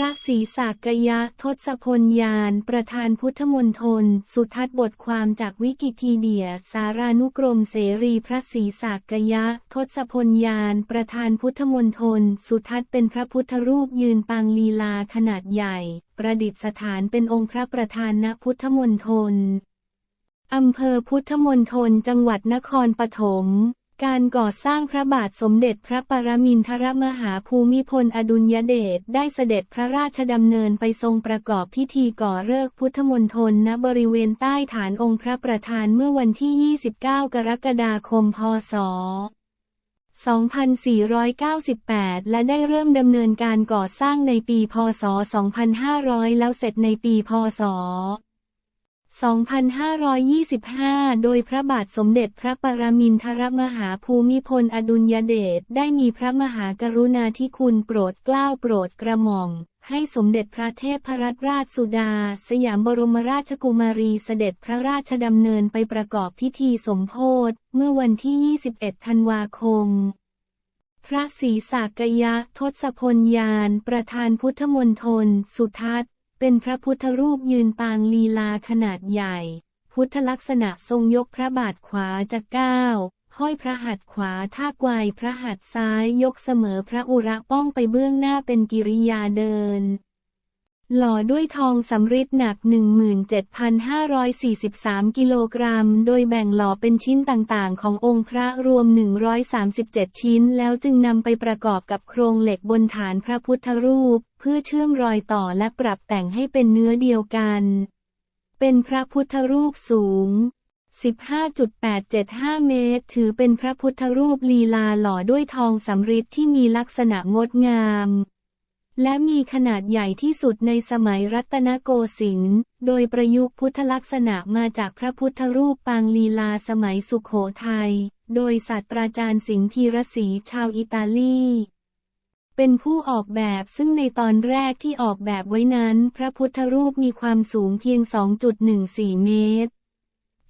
ระศรีสากยะทศพลยาน ประธานพุทธมณฑลสุทัศน์บทความจากวิกิพีเดีย สารานุกรมเสรีพระศรีสากยะทศพลยาน ประธานพุทธมณฑลสุทัศน์เป็นพระพุทธรูปยืนปางลีลาขนาดใหญ่ ประดิษฐานเป็นองค์พระประธานณพุทธมณฑลอำเภอพุทธมณฑลจังหวัดนครปฐม การก่อสร้างพระบาทสมเด็จพระปรมินทรมหาภูมิพลอดุลยเดชได้เสด็จพระราชดำเนินไปทรงประกอบพิธีก่อฤกษ์พุทธมณฑลณบริเวณใต้ฐานองค์พระประธานเมื่อวันที่ 29 กรกฎาคม พศ 2498 และได้เริ่มดำเนินการก่อสร้างในปี พศ 2500 แล้วเสร็จในปี พศ 2525 โดยพระบาทสมเด็จพระปรมินทรมหาภูมิพลอดุลยเดชได้มีพระมหากรุณาธิคุณโปรดเกล้าโปรดกระหม่อม ให้สมเด็จพระเทพรัตนราชสุดา สยามบรมราชกุมารีเสด็จพระราชดำเนินไปประกอบพิธีสมโพธเมื่อวันที่ 21 ธันวาคมพระศรีสากยะทศพลยาน ประธานพุทธมณฑลสุทัศน์ เป็นพระพุทธรูปยืนปางลีลาขนาดใหญ่ พุทธลักษณะทรงยกพระบาทขวาจะกก้าวห้อยพระหัตถ์ขวาท่ากวายพระหัตถ์ซ้ายยกเสมอพระอุระป้องไปเบื้องหน้าเป็นกิริยาเดิน หล่อด้วยทองสำริดหนัก 17,543 กิโลกรัม โดยแบ่งหล่อเป็นชิ้นต่างๆ ขององค์พระรวม 137 ชิ้น แล้วจึงนำไปประกอบกับโครงเหล็กบนฐานพระพุทธรูป เพื่อเชื่อมรอยต่อและปรับแต่งให้เป็นเนื้อเดียวกัน เป็นพระพุทธรูปสูง 15.875 เมตร ถือเป็นพระพุทธรูปลีลาหล่อด้วยทองสำริดที่มีลักษณะงดงาม และมีขนาดใหญ่ที่สุดในสมัยรัตนโกสินทร์ โดยประยุกต์พุทธลักษณะมาจากพระพุทธรูปปางลีลาสมัยสุขโขทัย โดยศาสตราจารย์สิงห์ธีรศรีชาวอิตาลี เป็นผู้ออกแบบซึ่งในตอนแรกที่ออกแบบไว้นั้น พระพุทธรูปมีความสูงเพียง 2.14 เมตร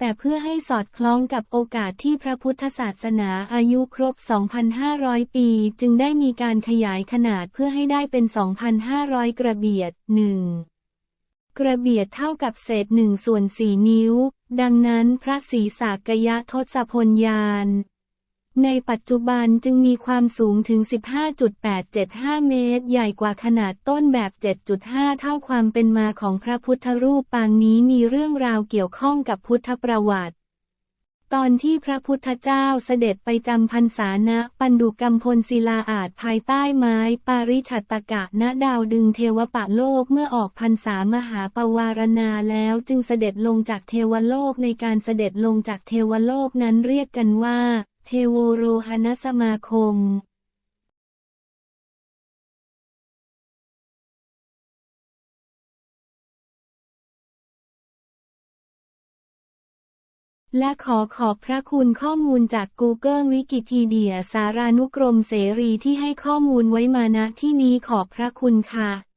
แต่เพื่อให้สอดคล้องกับโอกาสที่พระพุทธศาสนาอายุครบ 2,500 ปี จึงได้มีการขยายขนาดเพื่อให้ได้เป็น 2,500 กระเบียด1กระเบียดเท่ากับเศษหนึ่งส่วนสี่นิ้ว ดังนั้นพระศรีสากยะทศพลยาน ในปัจจุบันจึงมีความสูงถึง 15.875 เมตร ใหญ่กว่าขนาดต้นแบบ 7.5 เท่าความเป็นมาของพระพุทธรูปปางนี้มีเรื่องราวเกี่ยวข้องกับพุทธประวัติ ตอนที่พระพุทธเจ้าเสด็จไปจำพรรษาณปันดุกัมพลศิลาอาจภายใต้ไม้ ปาริชัตตกะณดาวดึงเทวปะโลกเมื่อออกพรรษามหาปวารณาแล้วจึงเสด็จลงจากเทวโลกในการเสด็จลงจากเทวโลกนั้นเรียกกันว่า เทโวโรหณสมาคมและขอขอบพระคุณข้อมูลจาก Google Wikipedia สารานุกรมเสรีที่ให้ข้อมูลไว้มาณที่นี้ขอบพระคุณค่ะ